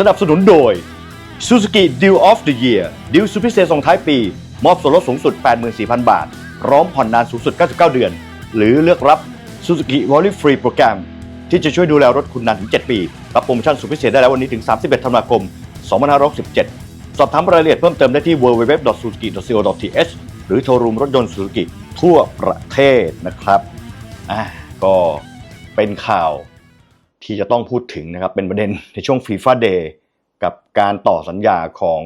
สนับสนุนโดย Suzuki Deal of the Year ดิวสุดพิเศษส่งท้ายปี มอบส่วนลดสูงสุด 84,000 บาทพร้อมผ่อนนานสูงสุด 99 เดือน หรือเลือกรับ Suzuki w a l l y Free โปรแกรมที่จะช่วยดูแลรถคุณนานถึง 7 ปี รับโปรโมชั่นสุดพิเศษได้แล้ววันนี้ถึง 31 ธันวาคม 2567 สอบถามรายละเอียดเพิ่มเติมได้ที่ www.suzuki.co.th หรือโชว์รูมรถยนต์ Suzuki ทั่วประเทศนะครับ อ่า ก็เป็นข่าว ที่จะต้องพูดถึงนะครับ เป็นประเด็นในช่วงฟีฟ่าเดย์กับการต่อสัญญาของ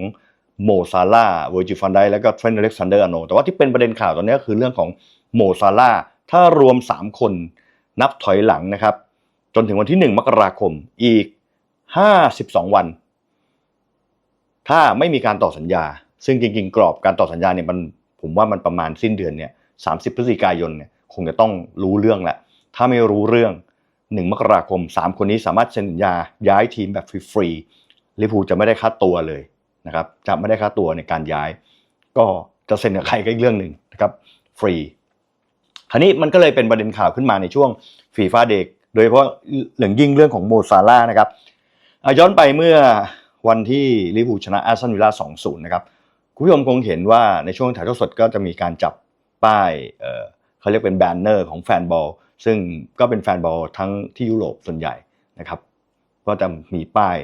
โมซาร่าเวอร์จิฟันไดแล้วก็เทรนด์อเล็กซานเดอร์อโนแต่ว่าที่เป็นประเด็นข่าวตอนนี้ก็คือเรื่องของโมซาร่าถ้ารวม 3 คนนับถอยหลังนะครับ จนถึงวันที่ 1 มกราคมอีก 52 วัน ถ้าไม่มีการต่อสัญญา ซึ่งจริง ๆ กรอบการต่อสัญญาเนี่ยมันผมว่ามันประมาณสิ้นเดือนเนี่ย30 พฤศจิกายนเนี่ยคงจะต้องรู้เรื่องแหละถ้าไม่รู้เรื่อง 1 มกราคม 3 คนนี้สามารถเซ็นสัญญาย้ายทีมแบบฟรีๆลิเวอร์พูลจะไม่ได้ค่าตัวเลยนะครับจะไม่ได้ค่าตัวในการย้าย ก็จะเซ็นกับใครก็อีกเรื่องหนึ่งนะครับฟรีคราวนี้มันก็เลยเป็นประเด็นข่าวขึ้นมาในช่วงฟีฟ่าเด็ก โดยเฉพาะเหลืองยิ่งเรื่องของโมซาร่านะครับย้อนไปเมื่อวันที่ลิเวอร์พูลชนะอาร์เซนอลวิลล่า2-0 นะครับ คุณผู้ชมคงเห็นว่าในช่วงถ่ายทอดสดก็จะมีการจับป้าย เขาเรียกเป็นแบนเนอร์ของแฟนบอล ซึ่งก็เป็นแฟนบอลทั้งที่ยุโรปส่วนใหญ่นะครับก็จะมีป้าย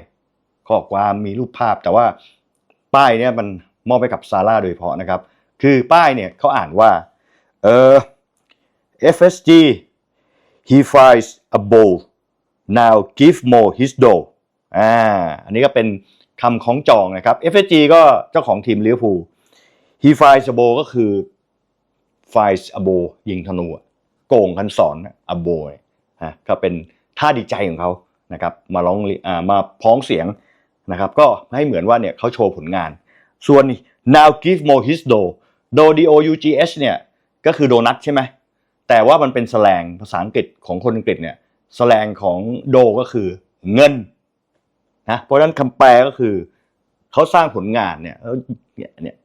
ข้อความมีรูปภาพ แต่ว่าป้ายเนี่ยมันมอบไปกับซาร่าโดยเฉพาะนะครับ คือป้ายเนี่ยเขาอ่านว่าเออ FSG he finds a bowl now give more his dough อ่าอันนี้ก็เป็นคำของจองนะครับ FSG ก็เจ้าของทีมลิเวอร์พูล he finds a bowl ก็คือ finds a bowl ยิงธนูโก่งคันสอนอะ a bowl ฮะก็เป็นท่าดีใจของเขานะครับมาร้องอ่ามาพ้องเสียงนะครับก็ให้เหมือนว่าเนี่ยเขาโชว์ผลงาน ส่วน now give more his do do d o u g h เนี่ยก็คือโดนัทใช่ไหมแต่ว่ามันเป็นแสลงภาษาอังกฤษของคนอังกฤษเนี่ยแสลงของโดก็คือเงินนะเพราะฉะนั้นคำแปลก็คือเขาสร้างผลงานเนี่ยแล้วเนี่ย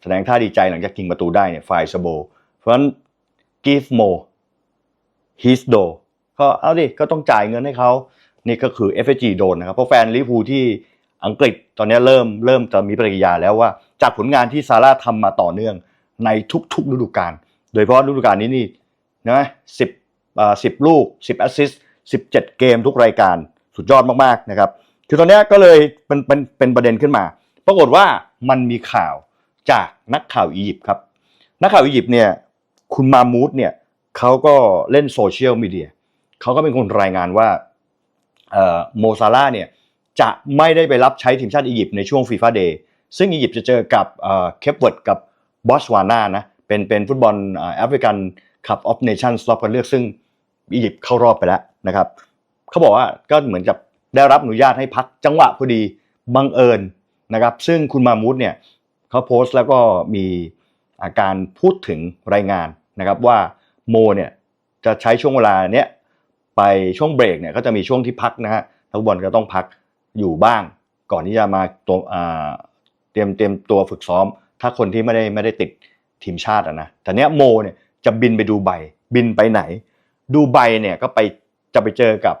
แสดงท่าดีใจหลังจากยิงประตูได้เนี่ยไฟสโบ เพราะฉะนั้น give more his do ก็เอาดิก็ต้องจ่ายเงินให้เขานี่ก็คือ FG โดนนะครับ เพราะแฟนลิเวอร์พูลที่อังกฤษตอนนี้เริ่มเริ่มจะมีปฏิกิริยาแล้วว่า จากผลงานที่ซาร่าทำมาต่อเนื่องในทุกๆฤดูกาลโดยเฉพาะฤดูกาลนี้นี่นะสิบอ่าสิบลูกสิบแอสซิสสิบเจ็ดเกมทุกรายการสุดยอดมากๆนะครับ คือตอนนี้ก็เลยเป็นเป็นเป็นประเด็นขึ้นมา ปรากฏว่ามันมีข่าวจากนักข่าวอียิปต์ครับ นักข่าวอียิปต์เนี่ย คุณมามูดเนี่ยเขาก็เล่นโซเชียลมีเดียเขาก็เป็นคนรายงานว่าโมซาร่าเนี่ยจะไม่ได้ไปรับใช้ทีมชาติอียิปต์ในช่วงฟีฟ่าเดย์ซึ่งอียิปต์จะเจอกับเคปเวิร์ดกับบอสวานานะเป็นเป็นฟุตบอลแอฟริกันคัพออฟเนชั่นรอบกันเลือกซึ่งอียิปต์เข้ารอบไปแล้วนะครับเขาบอกว่าก็เหมือนกับได้รับอนุญาตให้พักจังหวะพอดีบังเอิญนะครับซึ่งคุณมามูดเนี่ยเขาโพสต์แล้วก็มีอาการพูดถึงรายงาน นะครับว่าโมเนี่ยจะใช้ช่วงเวลาเนี้ยไปช่วงเบรกเนี่ยก็จะมีช่วงที่พักนะฮะนักบอลก็ต้องพักอยู่บ้าง ก่อนที่จะมาตัวเตรียมเตรียมตัวฝึกซ้อม ถ้าคนที่ไม่ได้ไม่ได้ติดทีมชาติอะนะแต่เนี้ยโมเนี่ยจะบินไปดูไบบินไปไหน ดูไบเนี่ยก็ไปจะไปเจอกับ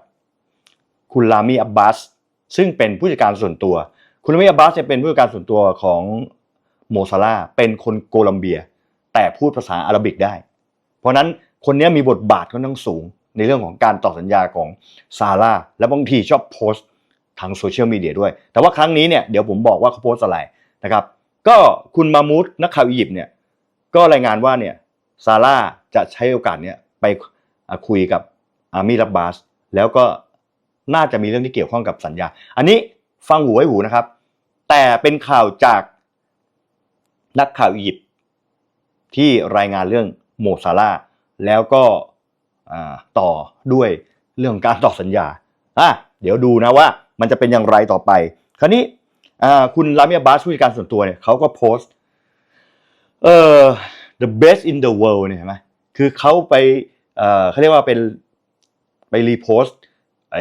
คุณลามีอับบาสซึ่งเป็นผู้จัดการส่วนตัว คุณลามีอับบาสเนี่ยเป็นผู้จัดการส่วนตัวของโมซาร่าเป็นคนโคลัมเบีย แต่พูดภาษาอาหรับิกได้ เพราะนั้นคนนี้มีบทบาทค่อนข้างสูงในเรื่องของการต่อสัญญาของซาร่าและบางทีชอบโพสต์ทางโซเชียลมีเดียด้วย แต่ว่าครั้งนี้เนี่ยเดี๋ยวผมบอกว่าเขาโพสต์อะไรนะครับก็คุณมามูดนักข่าวอียิปต์เนี่ยก็รายงานว่าเนี่ยซาร่าจะใช้โอกาสเนี้ยไปคุยกับอามีรับบาสแล้วก็น่าจะมีเรื่องที่เกี่ยวข้องกับสัญญา อันนี้ฟังหูไว้หูนะครับ แต่เป็นข่าวจากนักข่าวอียิปต์ ที่รายงานเรื่องโมซาร่าแล้วก็ต่อด้วยเรื่องการต่อสัญญาอะเดี๋ยวดูนะว่ามันจะเป็นอย่างไรต่อไป คราวนี้คุณลามิอาบาสผู้จัดการส่วนตัวเนี่ยเขาก็โพสต์เอ่อ the best in the world เนี่ยเห็นไหมคือเขาไปเขาเรียกว่าเป็นไปรีโพสต์ไอ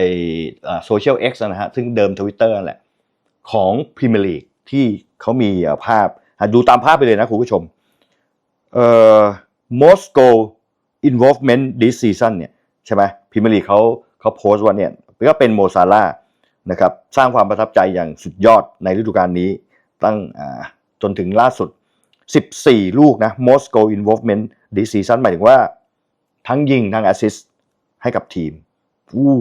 โซเชียล X นะฮะ ซึ่งเดิม Twitter นั่นแหละ ของพรีเมียร์ลีกที่เขามีภาพ ดูตามภาพไปเลยนะคุณผู้ชม เอ่อ most goal involvement this season เนี่ยใช่ไหมพรีเมียร์ลีเขาเขาโพสต์ว่าเนี่ยก็เป็นโมซาร่านะครับสร้างความประทับใจอย่างสุดยอดในฤดูกาลนี้ ตั้งอ่าจนถึงล่าสุด 14 ลูกนะ most goal involvement this season หมายถึงว่า ทั้งยิง ทั้งแอสซิสให้กับทีมอู้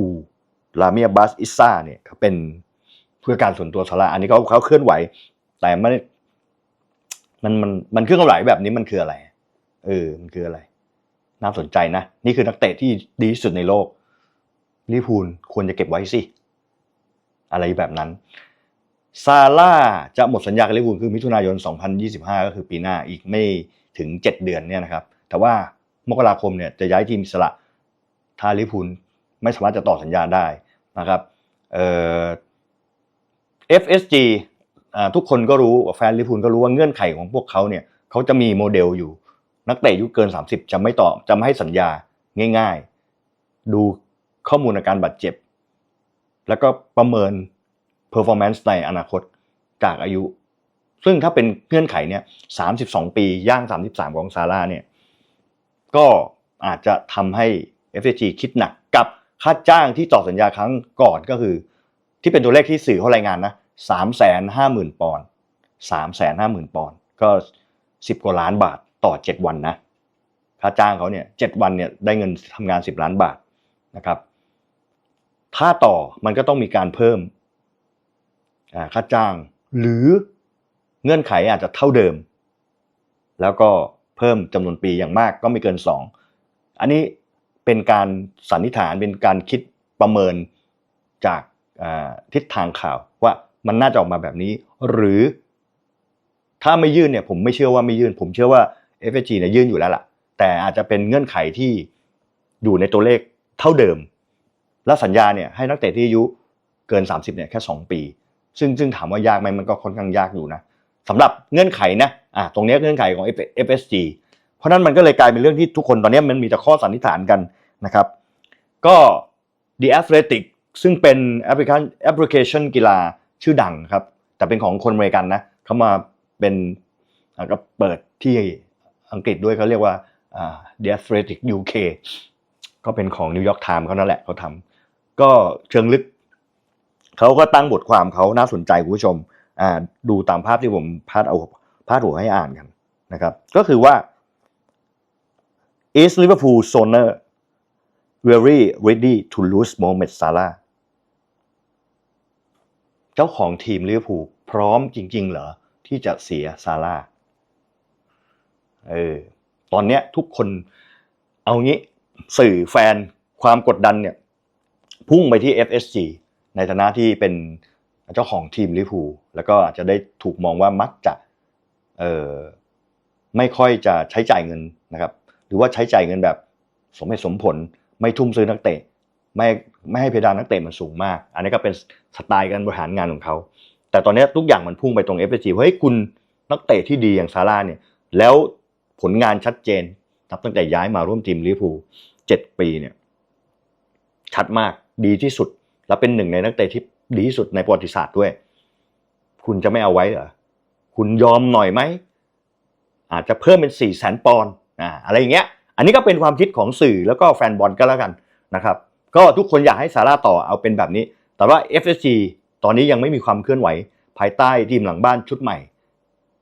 ลาเมียบัสอิซ่าเนี่ยเขาเป็นเพื่อการส่วนตัวสาระอันนี้เขาเขาเคลื่อนไหว แต่ไม่ มันมันมันเคลื่อนไหวแบบนี้มันคืออะไร เออ มันคืออะไร น่าสนใจนะ นี่คือนักเตะที่ดีที่สุดในโลกลิพูลควรจะเก็บไว้สิ อะไรแบบนั้น ซาร่าจะหมดสัญญากับลิพูลคือมิถุนายน 2025 ก็คือปีหน้าอีกไม่ถึง 7 เดือนเนี่ยนะครับ แต่ว่ามกราคมเนี่ยจะย้ายทีมสระถ้าลิพูลไม่สามารถจะต่อสัญญาได้นะครับ เอ่อ FSG อ่า ทุกคนก็รู้แฟนลิพูลก็รู้ว่าเงื่อนไขของพวกเขาเนี่ยเขาจะมีโมเดลอยู่ นักเตะอายุเกิน 30 จะไม่ต่อจะไม่ให้สัญญาง่าย ๆ ดูข้อมูลอาการบาดเจ็บ แล้วก็ประเมิน performance ในอนาคตจากอายุ ซึ่งถ้าเป็นเงื่อนไขเนี่ย32 ปีย่าง 33 ของซาร่าเนี่ยก็อาจจะทำให้ FSG คิดหนักกับค่าจ้างที่ต่อสัญญาครั้งก่อนก็คือ ที่เป็นตัวเลขที่สื่อเขารายงานนะ สามแสนห้าหมื่นปอนด์สามแสนห้าหมื่นปอนด์ก็สิบกว่าล้านบาทต่อเจ็ดวันนะค่าจ้างเขาเนี่ยเจ็ดวันเนี่ยได้เงินทำงานสิบล้านบาทนะครับถ้าต่อมันก็ต้องมีการเพิ่มค่าจ้าง หรือเงื่อนไขอาจจะเท่าเดิม แล้วก็เพิ่มจำนวนปีอย่างมากก็ไม่เกิน 2 อันนี้เป็นการสันนิษฐานเป็นการคิดประเมินจากทิศทางข่าวว่า มันน่าจะออกมาแบบนี้ หรือถ้าไม่ยื่นเนี่ยผมไม่เชื่อว่าไม่ยื่น ผมเชื่อว่า FSG เนี่ยยื่นอยู่แล้วล่ะ แต่อาจจะเป็นเงื่อนไขที่อยู่ในตัวเลขเท่าเดิม และสัญญาเนี่ยให้นักเตะที่อายุเกิน 30เนี่ยแค่ 2 ปี ซึ่งซึ่งถามว่ายากไหมมันก็ค่อนข้างยากอยู่นะสำหรับเงื่อนไขนะอะตรงนี้เงื่อนไขของ FSG เพราะนั้นมันก็เลยกลายเป็นเรื่องที่ทุกคนตอนนี้มันมีแต่ข้อสันนิษฐานกันนะครับ ก็ The Athletic ซึ่งเป็นแอปพลิเคชันแอปพลิเคชันกีฬา ชื่อดังครับ แต่เป็นของคนอเมริกันนะเขามาเป็นก็เปิดที่อังกฤษด้วยเขาเรียกว่าอ่า The Athletic UK ก็เป็นของ New York Times เขานั่นแหละเขาทำก็เชิงลึก เขาก็ตั้งบทความเขาน่าสนใจคุณผู้ชมดูตามภาพที่ผมพาดเอาพาดหัวให้อ่านกันนะครับ ก็คือว่า is Liverpool owner very ready to lose Mohamed Salah จ้าของทีมลิเวอร์พูลพร้อมจริง ๆ เหรอ ที่จะเสียซาร่าเออตอนเนี้ยทุกคนเอางี้สื่อแฟนความกดดันเนี่ย พุ่งไปที่ FSG ในฐานะที่เป็นเจ้าของทีมลิเวอร์พูลแล้วก็อาจจะได้ถูกมองว่ามักจะเอ่อไม่ค่อยจะใช้จ่ายเงินนะครับ หรือว่าใช้จ่ายเงินแบบสมเหตุสมผลไม่ทุ่มซื้อนักเตะ ไม่ไม่ให้เพดานนักเตะมันสูงมาก อันนี้ก็เป็นสไตล์การบริหารงานของเขา แต่ตอนนี้ทุกอย่างมันพุ่งไปตรง FSG ว่าเฮ้ยคุณนักเตะที่ดีอย่างซาร่าเนี่ย แล้วผลงานชัดเจนนับตั้งแต่ย้ายมาร่วมทีมลิเวอร์พูลเจ็ดปีเนี่ย ชัดมากดีที่สุด และเป็นหนึ่งในนักเตะที่ดีที่สุดในประวัติศาสตร์ด้วย คุณจะไม่เอาไว้เหรอคุณยอมหน่อยไหมอาจจะเพิ่มเป็นสี่แสนปอนด์อ่าอะไรอย่างเงี้ย อันนี้ก็เป็นความคิดของสื่อแล้วก็แฟนบอลก็แล้วกันนะครับ ก็ทุกคนอยากให้ซาร่าต่อเอาเป็นแบบนี้ แต่ว่า FSG ตอนนี้ยังไม่มีความเคลื่อนไหว ภายใต้ทีมหลังบ้านชุดใหม่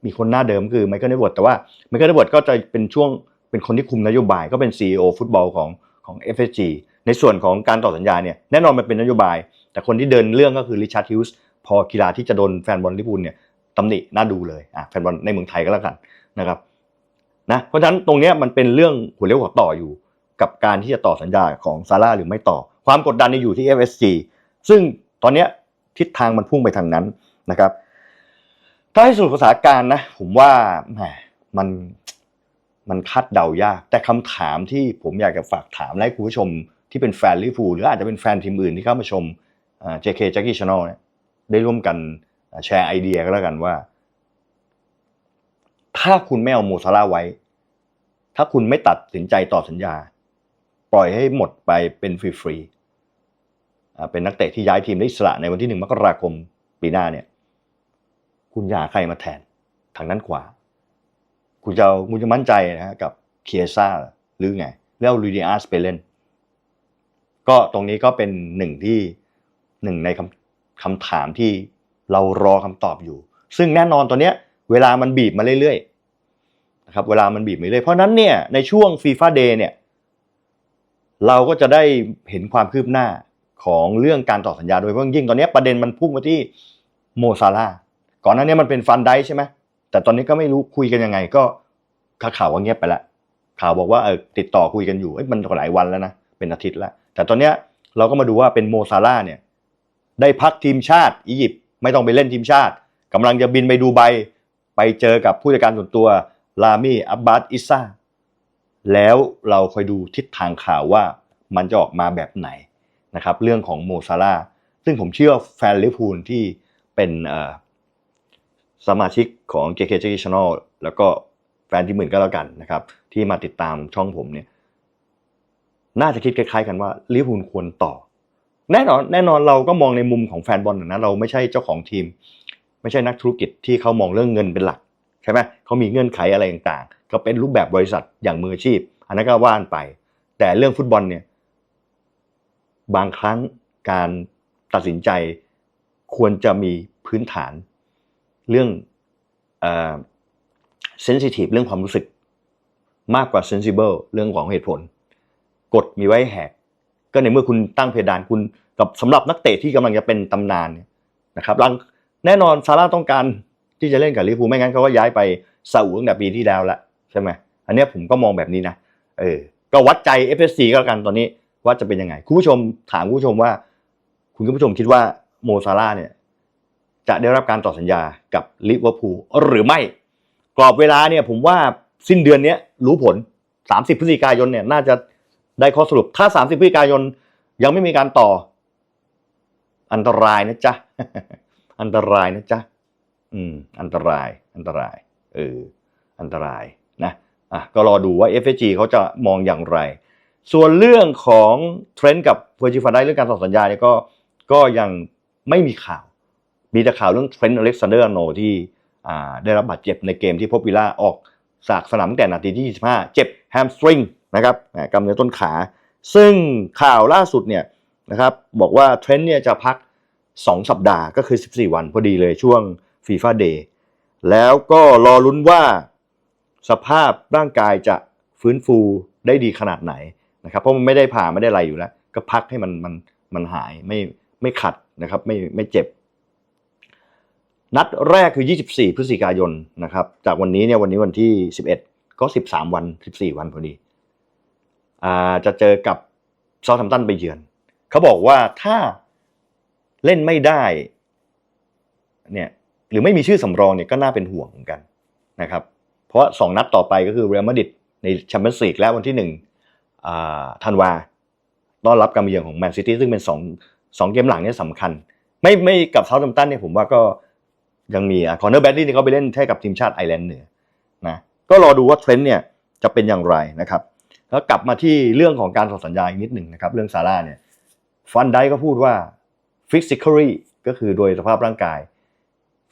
มีคนหน้าเดิมคือไมเคิลเนวอร์แต่ว่าไมเคิลเนวอร์ก็จะเป็นช่วงเป็นคนที่คุมนโยบายก็เป็น CEO ฟุตบอลของของ FSG ในส่วนของการต่อสัญญาเนี่ยแน่นอนมันเป็นนโยบาย แต่คนที่เดินเรื่องก็คือริชาร์ดฮิวส์พอกีฬาที่จะโดนแฟนบอลลิเวอร์พูลเนี่ยตำหนิน่าดูเลยอะแฟนบอลในเมืองไทยก็แล้วกันนะครับนะเพราะฉะนั้นตรงนี้มันเป็นเรื่องหัวเลี้ยวหัวต่ออยู่ กับการที่จะต่อสัญญาของซาร่าหรือไม่ต่อ ความกดดันเนี่อยู่ที่ FSG ซึ่งตอนนี้ทิศทางมันพุ่งไปทางนั้นนะครับ ถ้าให้สรุปภาษาการนะ ผมว่าแหมมันมันคาดเดายาก แต่คำถามที่ผมอยากจะฝากถามและให้คุณผู้ชมที่เป็นแฟนลิเวอร์พูหรืออาจจะเป็นแฟนทีมอื่นที่เข้ามาชมอ่า JK Jackie Channel เนี่ยได้ร่วมกันแชร์ไอเดียก็แล้วกันว่า ถ้าคุณไม่เอาโมซาร่าไว้ ถ้าคุณไม่ตัดสินใจต่อสัญญา ปล่อยให้หมดไปเป็นฟรีๆอ่าเป็นนักเตะที่ย้ายทีมได้อิสระในวันที่หนึ่งมกราคมปีหน้าเนี่ย คุณอยากใครมาแทนทางด้นขวา คุณจะคุณจะมั่นใจนะฮะกับเคียซ่าหรือไง แล้วลูดิอาสไปเล่น ก็ตรงนี้ก็เป็นหนึ่งที่หนึ่งในคคำถามที่เรารอคำตอบอยู่ ซึ่งแน่นอนตอนเนี้ย เวลามันบีบมาเรื่อยๆนะครับเวลามันบีบมาเรื่อยเพราะนั้นเนี่ยในช่วงฟีฟ่าเดย์เนี่ย เราก็จะได้เห็นความคืบหน้าของเรื่องการต่อสัญญาโดยเฉพาะยิ่งตอนนี้ประเด็นมันพุ่งมาที่โมซาลาก่อนหน้านี้มันเป็นฟันไดใช่ไหมแต่ตอนนี้ก็ไม่รู้คุยกันยังไงก็ข่าวว่าเงียบไปแล้วข่าวบอกว่าเออติดต่อคุยกันอยู่มันหลายวันแล้วนะเป็นอาทิตย์แล้วแต่ตอนเนี้ยเราก็มาดูว่าเป็นโมซาลาเนี่ยได้พักทีมชาติอียิปต์ไม่ต้องไปเล่นทีมชาติกำลังจะบินไปดูไบไปเจอกับผู้จัดการส่วนตัวลามีอับบาสอิซ่า แล้วเราคอยดูทิศทางข่าวว่ามันจะออกมาแบบไหนนะครับเรื่องของโมซาลาซึ่งผมเชื่อแฟนลิเวอร์พูลที่เป็นสมาชิกของ JKJ Channel แล้วก็แฟนที่หมื่นก็แล้วกันนะครับ ที่มาติดตามช่องผมเนี่ยน่าจะคิดคล้ายๆกันว่าลิเวอร์พูลควรต่อ แน่นอนแน่นอนเราก็มองในมุมของแฟนบอลนะเราไม่ใช่เจ้าของทีม ไม่ใช่นักธุรกิจที่เขามองเรื่องเงินเป็นหลักใช่ไหมเขามีเงื่อนไขอะไรต่าง ก็เป็นรูปแบบบริษัทอย่างมืออาชีพ อันนั้นก็ว่านไป แต่เรื่องฟุตบอลเนี่ย บางครั้งการตัดสินใจควรจะมีพื้นฐานเรื่องเอ่อเซนซิทีฟเรื่องความรู้สึก มากกว่าเซนซิเบิลเรื่องของเหตุผล กฎมีไว้แหก ก็ในเมื่อคุณตั้งเพดานคุณกับสำหรับนักเตะที่กำลังจะเป็นตำนานนะครับลังแน่นอนซาร่าต้องการที่จะเล่นกับลิเวอร์พูลไม่งั้นเขาก็ย้ายไปซาอุตั้งแต่ปีที่แล้วละ ใช่ไหมอันนี้ผมก็มองแบบนี้นะเออก็วัดใจ FSC ก็แล้วกันตอนนี้ว่าจะเป็นยังไง คุณผู้ชมถามคุณผู้ชมว่า คุณผู้ชมคิดว่าโมซาร่าเนี่ยจะได้รับการต่อสัญญากับลิเวอร์พูลหรือไม่ กรอบเวลาเนี่ยผมว่าสิ้นเดือนนี้รู้ผล 30 พฤศจิกายนเนี่ยน่าจะได้ข้อสรุปถ้า 30 พฤศจิกายนยังไม่มีการต่อ อันตรายนะจ๊ะ อันตรายนะจ๊ะ อืม อันตราย อันตราย เออ อันตราย นะอะก็รอดูว่า FSG เขาจะมองอย่างไร ส่วนเรื่องของเทรนด์กับเวอร์จิฟันได้เรื่องการต่อสัญญาเนี่ยก็ก็ยังไม่มีข่าว มีแต่ข่าวเรื่องเทรนด์อเล็กซานเดอร์โนที่อ่าได้รับบาดเจ็บในเกมที่พบวิล่าออกจากสนามแต่นาทีที่ 25 เจ็บแฮมสตริงนะครับกำเนิดต้นขา ซึ่งข่าวล่าสุดเนี่ยนะครับบอกว่าเทรนด์เนี่ยจะพัก 2 สัปดาห์ก็คือ 14 วันพอดีเลยช่วงฟีฟ่าเดย์แล้วก็รอลุ้นว่า สภาพร่างกายจะฟื้นฟูได้ดีขนาดไหนนะครับเพราะมันไม่ได้ผ่าไม่ได้อะไรอยู่แล้ว ก็พักให้มันมันมันหายไม่ไม่ขัดนะครับไม่ไม่เจ็บ นัดแรกคือ 24 พฤศจิกายนนะครับ จากวันนี้เนี่ยวันนี้วันที่ 11 ก็ 13 วัน 14 วันพอดีอ่าจะเจอกับซา u t ท a มตันไปเยือน เขาบอกว่าถ้าเล่นไม่ได้เนี่ยหรือไม่มีชื่อสำรองเนี่ยก็น่าเป็นห่วงเหมือนกันนะครับ เพราะสองนัดต่อไปก็คือเรอัลมาดริดในแชมเปี้ยนส์ลีกและวันที่หนึ่งธันวาต้อนรับการมาเยือนของแมนซิตี้ซึ่งเป็นสองสองเกมหลังเนี่ยสำคัญ ไม่ไม่กับเซาท์ a มตันเนี่ยผมว่าก็ยังมีคอนเนอร์แบดลี่นี่เขาไปเล่นแค่กับทีมชาติไอร์แลนด์เหนือนะก็รอดูว่าเทรนด์เนี่ยจะเป็นอย่างไรนะครับแล้วกลับมาที่เรื่องของการต่อสัญญาอีกนิดหนึ่งนะครับ เรื่องซาร่าเนี่ยฟันไดก็พูดว่า physically ก็คือโดยสภาพร่างกาย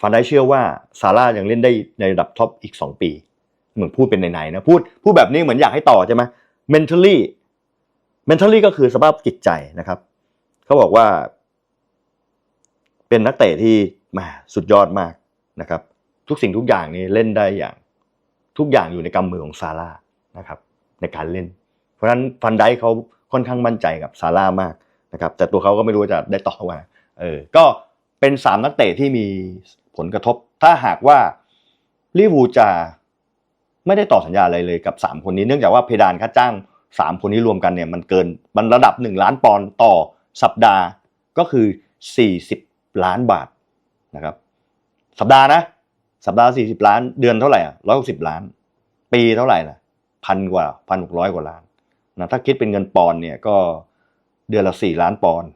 ฟันไดเชื่อว่าซาร่ายังเล่นได้ในระดับท็อปอีก 2 ปี เหมือนพูดเป็นในๆนะพูดพูดแบบนี้เหมือนอยากให้ต่อใช่ไหม mentally mentally ก็คือสภาพจิตใจนะครับ เขาบอกว่า เป็นนักเตะที่แหมาสุดยอดมากนะครับ ทุกสิ่งทุกอย่างนี้เล่นได้อย่าง ทุกอย่างอยู่ในกำมือของซาร่านะครับ ในการเล่น เพราะฉะนั้นฟันไดเขาค่อนข้างมั่นใจกับซาร่ามากนะครับ แต่ตัวเขาก็ไม่รู้จะได้ต่อว่าเออก็เป็นสามนักเตะที่มีผลกระทบ ถ้าหากว่าลิเวอร์พูลจะ ไม่ได้ต่อสัญญาอะไรเลยกับสามคนนี้เนื่องจากว่าเพดานค่าจ้างสามคนนี้รวมกันเนี่ยมันเกินมันระดับหนึ่งล้านปอนด์ต่อสัปดาห์ก็คือสี่สิบล้านบาทนะครับสัปดาห์นะสัปดาห์สี่สิบล้านเดือนเท่าไหร่อะร้อยหกสิบล้าน ปีเท่าไหร่ล่ะพันกว่าพันหกร้อยกว่าล้านนะถ้าคิดเป็นเงินปอนด์เนี่ยก็เดือนละสี่ล้านปอนด์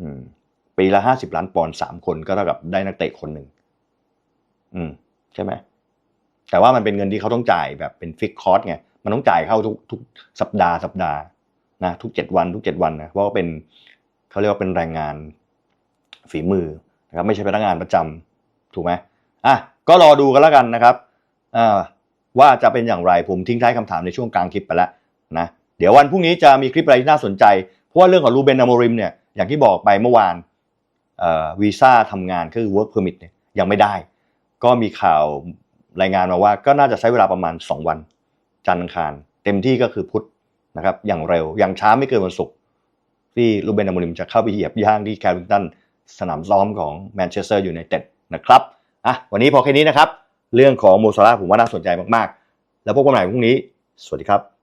อืมปีละห้าสิบล้านปอนด์สามคนก็เท่ากับได้นักเตะคนหนึ่งอืมใช่ไหม แต่ว่ามันเป็นเงินที่เขาต้องจ่ายแบบเป็นฟิกคอร์สไงมันต้องจ่ายเข้าทุกทุกสัปดาห์สัปดาห์นะทุกเจ็ดวันทุกเจ็ดวันนะเพราะว่าเป็นเขาเรียกว่าเป็นแรงงานฝีมือนะครับไม่ใช่พนักงานประจำถูกไหมอะก็รอดูกันแล้วกันนะครับว่าจะเป็นอย่างไรผมทิ้งท้ายคำถามในช่วงกลางคลิปไปแล้วนะเดี๋ยววันพรุ่งนี้จะมีคลิปอะไรที่น่าสนใจ เพราะว่าเรื่องของรูเบนอโมริมเนี่ยอย่างที่บอกไปเมื่อวานวีซ่าทำงานคือ work permit เนี่ยยังไม่ได้ ก็มีข่าว รายงานมาว่าก็น่าจะใช้เวลาประมาณ 2 วัน จันทร์อังคาร เต็มที่ก็คือพุธนะครับอย่างเร็วอย่างช้าไม่เกินวันศุกร์ที่ลูเบนอามูริมจะเข้าไปเหยียบย่างที่แคริงตันสนามซ้อมของแมนเชสเตอร์ยูไนเต็ดนะครับอะวันนี้พอแค่นี้นะครับ เรื่องของโมซาร่าผมว่าน่าสนใจมากๆ แล้วพบกันใหม่พรุ่งนี้ สวัสดีครับ